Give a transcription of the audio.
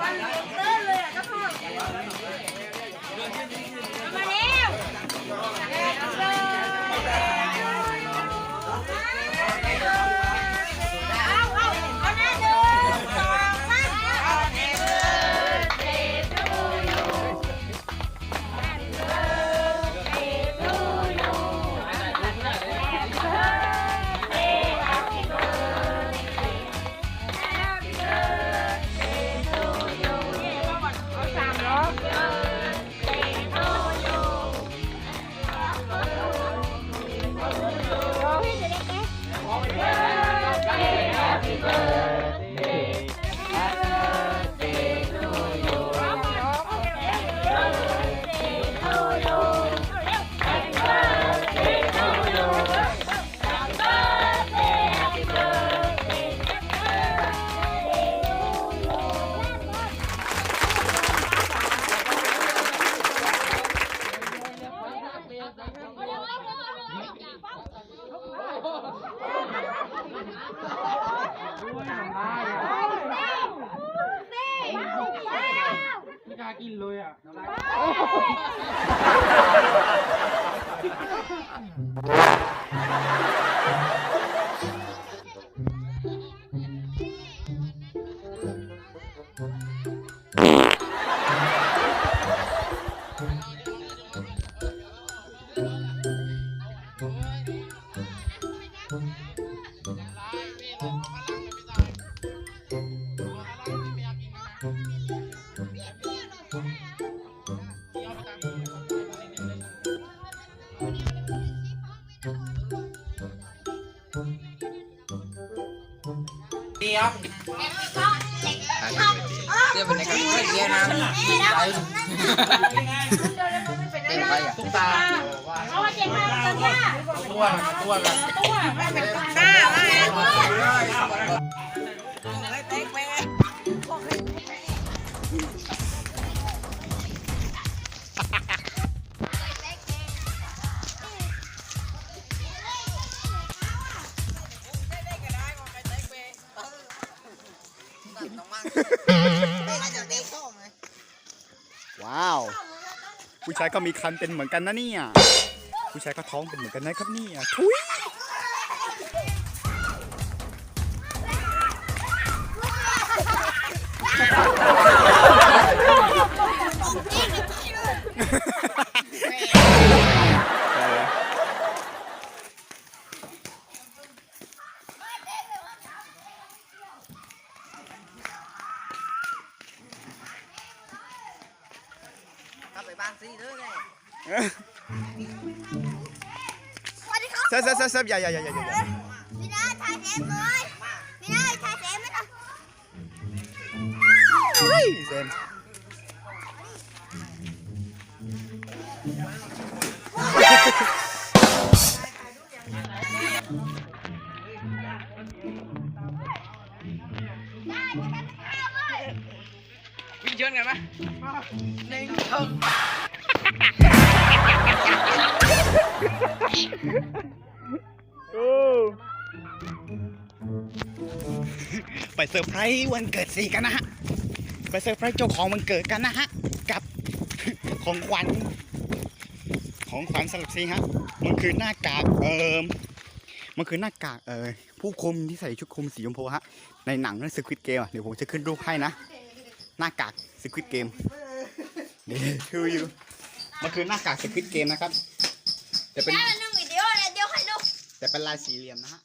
วันเต้นเลยอะเจ้าพ่อ กล้ากินเลยอะ เดี๋ยวเป็นในกระเป๋าเดียวนะใจเต็มไปอะตุ๊กตาเอามาเจ็บมาตัวเนี่ยตัวตัวกันตัวไม่เป็นหน้าไม่ ว้าว ผู้ชายก็มีคันเป็นเหมือนกันนะเนี่ย ผู้ชายก็ท้องเป็นเหมือนกันนะครับเนี่ยทุย บ้านซีด้วยเลยซฟเซฟเซฟเซฟอย่าอย่าอย่าอย่าอย่าไม่ได้ถ่ายเต็มเลยไม่ได้ถ่ายเต็มไม่ได้เฮ้ยเซมวิ่ งชนกันไหมหนึ่งสองไปเซอร์ไพรส์วันเกิดสีกันนะฮะ ไปเซอร์ไพรส์เจ้าของวันเกิดกันนะฮะ กับของขวัญ ของขวัญสำหรับซีฮะ มันคือหน้ากากเออมันคือหน้ากากเออผู้คุมที่ใส่ชุดคุมสีชมพูฮะ ในหนังเรื่องสควิตเกมอะ เดี๋ยวผมจะขึ้นรูปให้นะ หน้ากากสควิตเกมเดี๋ยวชูยูมันคือหน้ากากสควิตเกมนะครับ แต่เป็น ได้มาหนึ่งวิดีโอเลยเดี๋ยวให้ดู แต่เป็นลายสี่เหลี่ยมนะฮะ